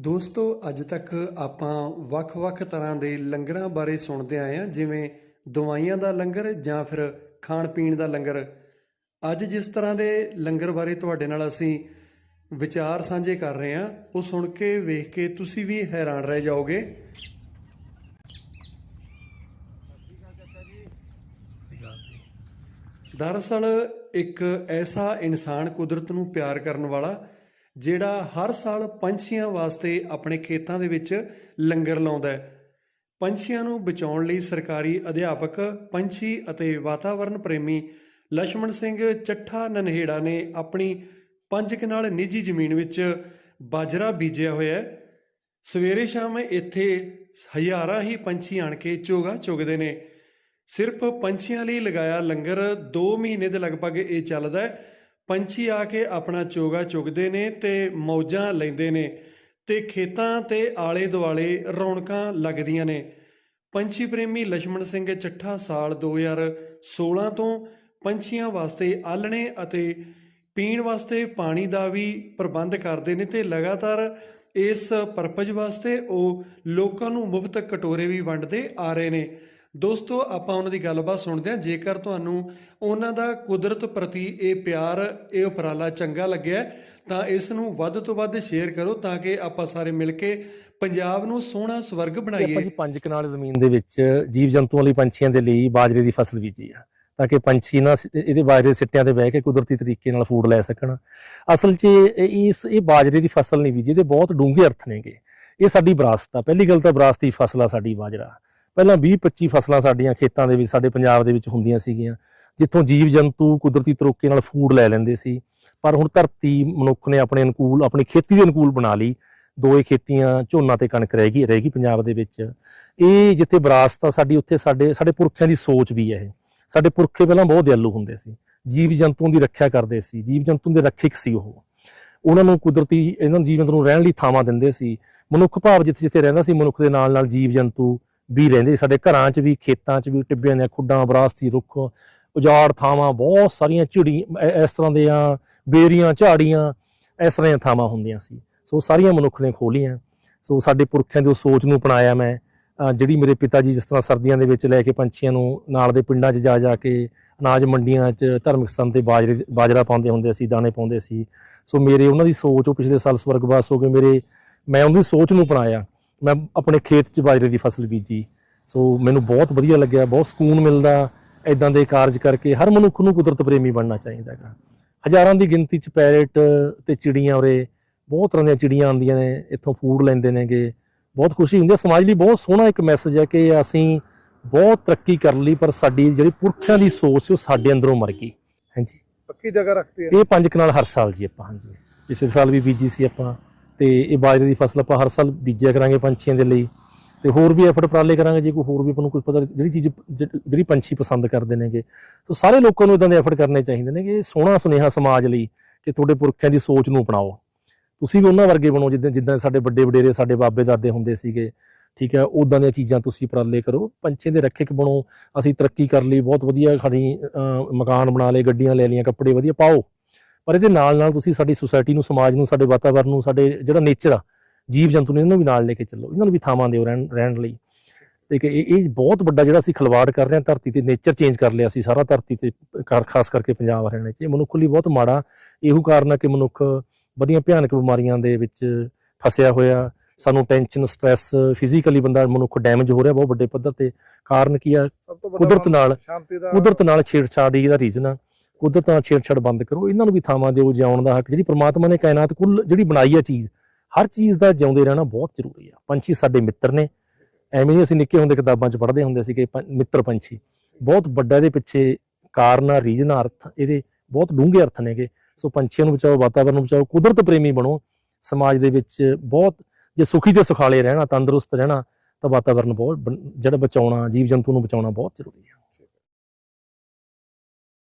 ਦੋਸਤੋ, ਅੱਜ ਤੱਕ ਆਪਾਂ ਵੱਖ-ਵੱਖ ਤਰ੍ਹਾਂ ਦੇ ਲੰਗਰਾਂ ਬਾਰੇ ਸੁਣਦੇ ਆਏ ਹਾਂ, ਜਿਵੇਂ ਦਵਾਈਆਂ ਦਾ ਲੰਗਰ ਜਾਂ ਫਿਰ ਖਾਣ ਪੀਣ ਦਾ ਲੰਗਰ। ਅੱਜ ਜਿਸ ਤਰ੍ਹਾਂ ਦੇ ਲੰਗਰ ਬਾਰੇ ਤੁਹਾਡੇ ਨਾਲ ਅਸੀਂ ਵਿਚਾਰ ਸਾਂਝੇ ਕਰ ਰਹੇ ਹਾਂ, ਉਹ ਸੁਣ ਕੇ ਵੇਖ ਕੇ ਤੁਸੀਂ ਵੀ ਹੈਰਾਨ ਰਹਿ ਜਾਓਗੇ। ਦਰਅਸਲ, ਇੱਕ ਐਸਾ ਇਨਸਾਨ ਕੁਦਰਤ ਨੂੰ ਪਿਆਰ ਕਰਨ ਵਾਲਾ ਜਿਹੜਾ ਹਰ ਸਾਲ ਪੰਛੀਆਂ ਵਾਸਤੇ ਆਪਣੇ ਖੇਤਾਂ ਦੇ ਵਿੱਚ ਲੰਗਰ ਲਾਉਂਦਾ ਹੈ। ਪੰਛੀਆਂ ਨੂੰ ਬਚਾਉਣ ਲਈ ਸਰਕਾਰੀ ਅਧਿਆਪਕ, ਪੰਛੀ ਅਤੇ ਵਾਤਾਵਰਣ ਪ੍ਰੇਮੀ ਲక్ష్మణ ਸਿੰਘ ਚੱਠਾ ਨਨਹੇੜਾ ਨੇ ਆਪਣੀ ਪੰਜ ਕਨਾਲ ਨਿੱਜੀ ਜ਼ਮੀਨ ਵਿੱਚ ਬਾਜਰਾ ਬੀਜਿਆ ਹੋਇਆ ਹੈ। ਸਵੇਰੇ ਸ਼ਾਮ ਇੱਥੇ ਹਜ਼ਾਰਾਂ ਹੀ ਪੰਛੀ ਆਣ ਕੇ ਚੋਗਾ ਚੁਗਦੇ ਨੇ। ਸਿਰਫ ਪੰਛੀਆਂ ਲਈ ਲਗਾਇਆ ਲੰਗਰ 2 ਮਹੀਨੇ ਦੇ ਲਗਭਗ ਇਹ ਚੱਲਦਾ ਹੈ। ਪੰਛੀ ਆ ਕੇ ਆਪਣਾ ਚੋਗਾ ਚੁਗਦੇ ਨੇ ਤੇ ਮੌਜਾਂ ਲੈਂਦੇ ਨੇ ਤੇ ਖੇਤਾਂ ਤੇ ਆਲੇ ਦੁਆਲੇ ਰੌਣਕਾਂ ਲੱਗਦੀਆਂ ਨੇ। ਪੰਛੀ ਪ੍ਰੇਮੀ ਲక్ష్మణ ਸਿੰਘ ਚੱਠਾ ਸਾਲ 2016 ਤੋਂ ਪੰਛੀਆਂ ਵਾਸਤੇ ਆਲਣੇ ਅਤੇ ਪੀਣ ਵਾਸਤੇ ਪਾਣੀ ਦਾ ਵੀ ਪ੍ਰਬੰਧ ਕਰਦੇ ਨੇ ਤੇ ਲਗਾਤਾਰ ਇਸ ਪਰਪਜ਼ ਵਾਸਤੇ ਉਹ ਲੋਕਾਂ ਨੂੰ ਮੁਫਤ ਕਟੋਰੇ ਵੀ ਵੰਡਦੇ ਆ ਰਹੇ ਨੇ। ਦੋਸਤੋ ਆਪਾਂ ਉਹਨਾਂ ਦੀ ਗੱਲਬਾਤ ਸੁਣਦੇ ਹਾਂ। ਜੇਕਰ ਤੁਹਾਨੂੰ ਉਹਨਾਂ ਦਾ ਕੁਦਰਤ ਪ੍ਰਤੀ ਇਹ ਪਿਆਰ ਇਹ ਉਪਰਾਲਾ ਚੰਗਾ ਲੱਗਿਆ ਤਾਂ ਇਸ ਨੂੰ ਵੱਧ ਤੋਂ ਵੱਧ ਸ਼ੇਅਰ ਕਰੋ ਤਾਂ ਕਿ ਆਪਾਂ ਸਾਰੇ ਮਿਲ ਕੇ ਪੰਜਾਬ ਨੂੰ ਸੋਹਣਾ ਸਵਰਗ ਤੇ ਆਪਾਂ ਬਣਾਈਏ। ਜੀ ਪੰਜ ਕਨਾਲ ਜ਼ਮੀਨ ਦੇ ਵਿੱਚ ਜੀਵ ਜੰਤੂਆਂ ਲਈ ਪੰਛੀਆਂ ਦੇ ਲਈ ਬਾਜਰੇ ਦੀ ਫਸਲ ਬੀਜੀ ਆ ਤਾਂ ਕਿ ਪੰਛੀ ਨਾ ਇਹਦੇ ਬਾਜਰੇ ਸਿੱਟਿਆਂ ਤੇ ਬਹਿ ਕੇ ਕੁਦਰਤੀ ਤਰੀਕੇ ਨਾਲ ਫੂਡ ਲੈ ਸਕਣ। ਅਸਲ 'ਚ ਇਸ ਇਹ ਬਾਜਰੇ ਦੀ ਫਸਲ ਨਹੀਂ ਬੀਜੀ ਇਹਦੇ ਬਹੁਤ ਡੂੰਘੇ ਅਰਥ ਨੇਗੇ। ਇਹ ਸਾਡੀ ਵਿਰਾਸਤ ਆ। ਪਹਿਲੀ ਗੱਲ ਤਾਂ ਵਿਰਾਸਤੀ ਫਸਲ ਆ ਸਾਡੀ ਬਾਜਰਾ। ਪਹਿਲਾਂ 20 25 ਫਸਲਾਂ ਸਾਡੀਆਂ ਖੇਤਾਂ ਦੇ ਵਿੱਚ, ਸਾਡੇ ਪੰਜਾਬ ਦੇ ਵਿੱਚ ਹੁੰਦੀਆਂ ਸੀਗੀਆਂ। ਜਿੱਥੋਂ ਜੀਵ ਜੰਤੂ ਕੁਦਰਤੀ ਤਰੋਕੇ ਨਾਲ ਫੂਡ ਲੈ ਲੈਂਦੇ ਸੀ। ਪਰ ਹੁਣ ਧਰਤੀ ਮਨੁੱਖ ਨੇ ਆਪਣੇ ਅਨੁਕੂਲ, ਆਪਣੀ ਖੇਤੀ ਦੇ ਅਨੁਕੂਲ ਬਣਾ ਲਈ। ਦੋਏ ਖੇਤੀਆਂ ਝੋਨਾ ਤੇ ਕਣਕ ਰਹਿ ਗਈ ਰਹਿ ਗਈ ਪੰਜਾਬ ਦੇ ਵਿੱਚ। ਇਹ ਜਿੱਥੇ ਵਿਰਾਸਤ ਆ, ਸਾਡੀ ਉੱਥੇ ਸਾਡੇ ਸਾਡੇ ਪੁਰਖਿਆਂ ਦੀ ਸੋਚ ਵੀ ਹੈ ਇਹ। ਸਾਡੇ ਪੁਰਖੇ ਪਹਿਲਾਂ ਬਹੁਤ ਦਿਆਲੂ ਹੁੰਦੇ ਸੀ। ਜੀਵ ਜੰਤੂਆਂ ਦੀ ਰੱਖਿਆ ਕਰਦੇ ਸੀ। ਜੀਵ ਜੰਤੂਆਂ ਦੇ ਰੱਖਿਅਕ ਸੀ ਉਹ। ਉਹਨਾਂ ਨੂੰ ਕੁਦਰਤੀ, ਇਹਨਾਂ ਜੀਵ ਜੰਤੂ ਨੂੰ ਰਹਿਣ ਲਈ ਥਾਵਾਂ ਦਿੰਦੇ ਸੀ। ਮਨੁੱਖ ਭਾਵ ਜਿੱਥੇ ਜਿੱਥੇ ਰਹਿੰਦਾ ਸੀ, ਮਨੁੱਖ ਦੇ ਨਾਲ ਨਾਲ ਜੀਵ ਜੰਤੂ ਵੀ ਰਹਿੰਦੇ ਸਾਡੇ ਘਰਾਂ 'ਚ ਵੀ, ਖੇਤਾਂ 'ਚ ਵੀ, ਟਿੱਬਿਆਂ ਦੀਆਂ ਖੁੱਡਾਂ ਬਰਾਸਤੀ ਰੁੱਖ, ਉਜਾੜ ਥਾਵਾਂ, ਬਹੁਤ ਸਾਰੀਆਂ ਝਿੜੀ ਇਸ ਤਰ੍ਹਾਂ ਦੀਆਂ ਬੇਰੀਆਂ, ਝਾੜੀਆਂ, ਇਸ ਤਰ੍ਹਾਂ ਦੀਆਂ ਥਾਵਾਂ ਹੁੰਦੀਆਂ ਸੀ। ਸੋ ਸਾਰੀਆਂ ਮਨੁੱਖ ਨੇ ਖੋਲੀਆਂ ਸੋ ਸਾਡੇ ਪੁਰਖਿਆਂ ਦੀ ਉਹ ਸੋਚ ਨੂੰ ਅਪਣਾਇਆ ਮੈਂ। ਜਿਹੜੀ ਮੇਰੇ ਪਿਤਾ ਜੀ ਜਿਸ ਤਰ੍ਹਾਂ ਸਰਦੀਆਂ ਦੇ ਵਿੱਚ ਲੈ ਕੇ ਪੰਛੀਆਂ ਨੂੰ ਨਾਲ ਦੇ ਪਿੰਡਾਂ 'ਚ ਜਾ ਜਾ ਕੇ ਅਨਾਜ ਮੰਡੀਆਂ 'ਚ ਧਾਰਮਿਕ ਸਥਾਨ ਤੇ ਬਾਜਰੇ, ਬਾਜਰਾ ਪਾਉਂਦੇ ਹੁੰਦੇ ਸੀ, ਦਾਣੇ ਪਾਉਂਦੇ ਸੀ। ਸੋ ਮੇਰੇ ਉਹਨਾਂ ਦੀ ਸੋਚ ਉਹ ਪਿਛਲੇ ਸਾਲ ਸਵਰਗਵਾਸ ਹੋ ਗਏ। ਮੇਰੇ, ਮੈਂ ਉਹਨਾਂ ਦੀ ਸੋਚ ਨੂੰ ਅਪਣਾਇਆ। ਮੈਂ ਆਪਣੇ ਖੇਤ 'ਚ ਬਾਜਰੇ ਦੀ ਫਸਲ ਬੀਜੀ। ਸੋ ਮੈਨੂੰ ਬਹੁਤ ਵਧੀਆ ਲੱਗਿਆ ਬਹੁਤ ਸਕੂਨ ਮਿਲਦਾ। ਇਦਾਂ ਦੇ ਕਾਰਜ ਕਰਕੇ ਹਰ ਮਨੁੱਖ ਨੂੰ ਕੁਦਰਤ ਪ੍ਰੇਮੀ ਬਣਨਾ ਚਾਹੀਦਾ ਹੈਗਾ। ਹਜ਼ਾਰਾਂ ਦੀ ਗਿਣਤੀ 'ਚ ਪੈਰਟ ਤੇ ਚਿੜੀਆਂ ਉਰੇ ਬਹੁਤ ਤਰ੍ਹਾਂ ਦੀਆਂ ਚਿੜੀਆਂ ਆਉਂਦੀਆਂ ਨੇ ਇੱਥੋਂ ਫੂਡ ਲੈਂਦੇ ਨੇਗੇ। ਬਹੁਤ ਖੁਸ਼ੀ ਹੁੰਦੀ ਹੈ ਸਮਾਜ ਲਈ ਬਹੁਤ ਸੋਹਣਾ ਇੱਕ ਮੈਸੇਜ ਹੈ ਕਿ ਅਸੀਂ ਬਹੁਤ ਤਰੱਕੀ ਕਰ ਲਈ ਪਰ ਸਾਡੀ ਜਿਹੜੀ ਪੁਰਖਿਆਂ ਦੀ ਸੋਚ ਸੀ ਉਹ ਸਾਡੇ ਅੰਦਰੋਂ ਮਰ ਗਈ। ਹਾਂਜੀ। ਪੱਕੀ ਜਗ੍ਹਾ ਰੱਖਤੇ ਹੈ। ਇਹ ਪੰਜ ਕਨਾਲ ਹਰ ਸਾਲ ਜੀ ਆਪਾਂ ਹਾਂਜੀ। ਪਿਛਲੇ ਸਾਲ ਵੀ ਬੀਜੀ ਸੀ ਆਪਾਂ। ਤੇ ਇਹ ਬਾਜਰੇ ਦੀ ਫਸਲ ਆਪਾਂ ਹਰ ਸਾਲ ਬੀਜਿਆ ਕਰਾਂਗੇ ਪੰਛੀਆਂ ਦੇ ਲਈ। ਤੇ ਹੋਰ ਵੀ ਐਫਰਟ ਉਪਰਾਲੇ ਕਰਾਂਗੇ, ਜੇ ਕੋਈ ਹੋਰ ਵੀ ਆਪਾਂ ਨੂੰ ਕੋਈ ਪਤਾ ਜਿਹੜੀ ਚੀਜ਼ ਜਿਹੜੀ ਪੰਛੀ ਪਸੰਦ ਕਰਦੇ ਨੇਗੇ। ਤਾਂ ਸਾਰੇ ਲੋਕਾਂ ਨੂੰ ਇਦਾਂ ਦੇ ਐਫਰਟ ਕਰਨੇ ਚਾਹੀਦੇ ਨੇ ਕਿ ਇਹ ਸੋਹਣਾ ਸੁਨੇਹਾ ਸਮਾਜ ਲਈ ਕਿ ਤੁਹਾਡੇ ਪੁਰਖਿਆਂ ਦੀ ਸੋਚ ਨੂੰ ਅਪਣਾਓ। ਤੁਸੀਂ ਵੀ ਉਹਨਾਂ ਵਰਗੇ ਬਣੋ, ਜਿੱਦਾਂ ਜਿੱਦਾਂ ਸਾਡੇ ਵੱਡੇ ਵਡੇਰੇ, ਸਾਡੇ ਬਾਬੇ ਦਾਦੇ ਹੁੰਦੇ ਸੀਗੇ, ਠੀਕ ਹੈ ਉਦਾਂ ਦੀਆਂ ਚੀਜ਼ਾਂ ਤੁਸੀਂ ਉਪਰਾਲੇ ਕਰੋ, ਪੰਛੀਆਂ ਦੇ ਰੱਖਿਅਕ ਬਣੋ, ਅਸੀਂ ਤਰੱਕੀ ਕਰ ਲਈ, ਬਹੁਤ ਵਧੀਆ ਖੜੀ ਮਕਾਨ ਬਣਾ ਲਏ, ਗੱਡੀਆਂ ਲੈ ਲਈਆਂ, ਕੱਪੜੇ ਵਧੀਆ ਪਾਓ। ਪਰ ਇਹਦੇ ਨਾਲ ਨਾਲ ਤੁਸੀਂ ਸਾਡੀ ਸੁਸਾਇਟੀ ਨੂੰ ਸਮਾਜ ਨੂੰ ਸਾਡੇ ਵਾਤਾਵਰਣ ਨੂੰ ਸਾਡੇ ਜਿਹੜਾ ਨੇਚਰ ਆ ਜੀਵ ਜੰਤੂ ਨੇ ਇਹਨਾਂ ਨੂੰ ਵੀ ਨਾਲ ਲੈ ਕੇ ਚੱਲੋ। ਇਹਨਾਂ ਨੂੰ ਵੀ ਥਾਵਾਂ ਦਿਓ ਰਹਿਣ ਰਹਿਣ ਲਈ। ਤੇ ਕਿ ਇਹ ਇਹ ਬਹੁਤ ਵੱਡਾ ਜਿਹੜਾ ਅਸੀਂ ਖਲਵਾੜ ਕਰ ਰਹੇ ਹਾਂ ਧਰਤੀ ਤੇ ਨੇਚਰ ਚੇਂਜ ਕਰ ਲਿਆ ਸੀ ਸਾਰਾ ਧਰਤੀ ਤੇ ਖਾਸ ਕਰਕੇ ਪੰਜਾਬ ਹਰਿਆਣਾ 'ਚ। ਇਹ ਮਨੁੱਖ ਲਈ ਬਹੁਤ ਮਾੜਾ ਇਹੋ ਕਾਰਨ ਹੈ ਕਿ ਮਨੁੱਖ ਵਧੀਆ ਭਿਆਨਕ ਬਿਮਾਰੀਆਂ ਦੇ ਵਿੱਚ ਫਸਿਆ ਹੋਇਆ ਸਾਨੂੰ ਟੈਨਸ਼ਨ ਸਟ੍ਰੈਸ ਫਿਜ਼ੀਕਲੀ ਬੰਦਾ ਮਨੁੱਖ ਡੈਮੇਜ ਹੋ ਰਿਹਾ ਬਹੁਤ ਵੱਡੇ ਪੱਧਰ ਤੇ। ਕਾਰਨ ਕੀ ਆ? ਕੁਦਰਤ ਨਾਲ- ਕੁਦਰਤ ਨਾਲ ਛੇੜਛਾੜ ਇਹਦਾ ਰੀਜ਼ਨ ਆ। ਕੁਦਰਤ ਨਾਲ ਛੇੜਛਾੜ ਬੰਦ ਕਰੋ, ਇਹਨਾਂ ਨੂੰ ਵੀ ਥਾਵਾਂ ਦਿਓ, ਜਿਉਣ ਦਾ ਹੱਕ, ਜਿਹੜੀ ਪ੍ਰਮਾਤਮਾ ਨੇ ਕਾਇਨਾਤ ਕੁੱਲ ਜਿਹੜੀ ਬਣਾਈ ਹੈ ਚੀਜ਼, ਹਰ ਚੀਜ਼ ਦਾ ਜਿਉਂਦੇ ਰਹਿਣਾ ਬਹੁਤ ਜ਼ਰੂਰੀ ਆ। ਪੰਛੀ ਸਾਡੇ ਮਿੱਤਰ ਨੇ, ਐਵੇਂ ਨਹੀਂ ਅਸੀਂ ਨਿੱਕੇ ਹੁੰਦੇ ਕਿਤਾਬਾਂ 'ਚ ਪੜ੍ਹਦੇ ਹੁੰਦੇ ਸੀ ਕਿ ਪੰ- ਮਿੱਤਰ ਪੰਛੀ। ਬਹੁਤ ਵੱਡਾ ਇਹਦੇ ਪਿੱਛੇ ਕਾਰਨ ਆ ਰੀਜਨ ਆ, ਅਰਥ, ਇਹਦੇ ਬਹੁਤ ਡੂੰਘੇ ਅਰਥ ਨੇਗੇ। ਸੋ ਪੰਛੀਆਂ ਨੂੰ ਬਚਾਓ, ਵਾਤਾਵਰਨ ਨੂੰ ਬਚਾਓ, ਕੁਦਰਤ ਪ੍ਰੇਮੀ ਬਣੋ। ਸਮਾਜ ਦੇ ਵਿੱਚ ਬਹੁਤ, ਜੇ ਸੁਖੀ ਤੇ ਸੁਖਾਲੇ ਰਹਿਣਾ, ਤੰਦਰੁਸਤ ਰਹਿਣਾ, ਤਾਂ ਵਾਤਾਵਰਨ ਬਹੁਤ ਬਣ- ਜਿਹੜਾ ਬਚਾਉਣਾ ਜੀਵ ਜੰਤੂ ਨੂੰ ਬਚਾਉਣਾ ਬਹੁਤ ਜ਼ਰੂਰੀ ਹੈ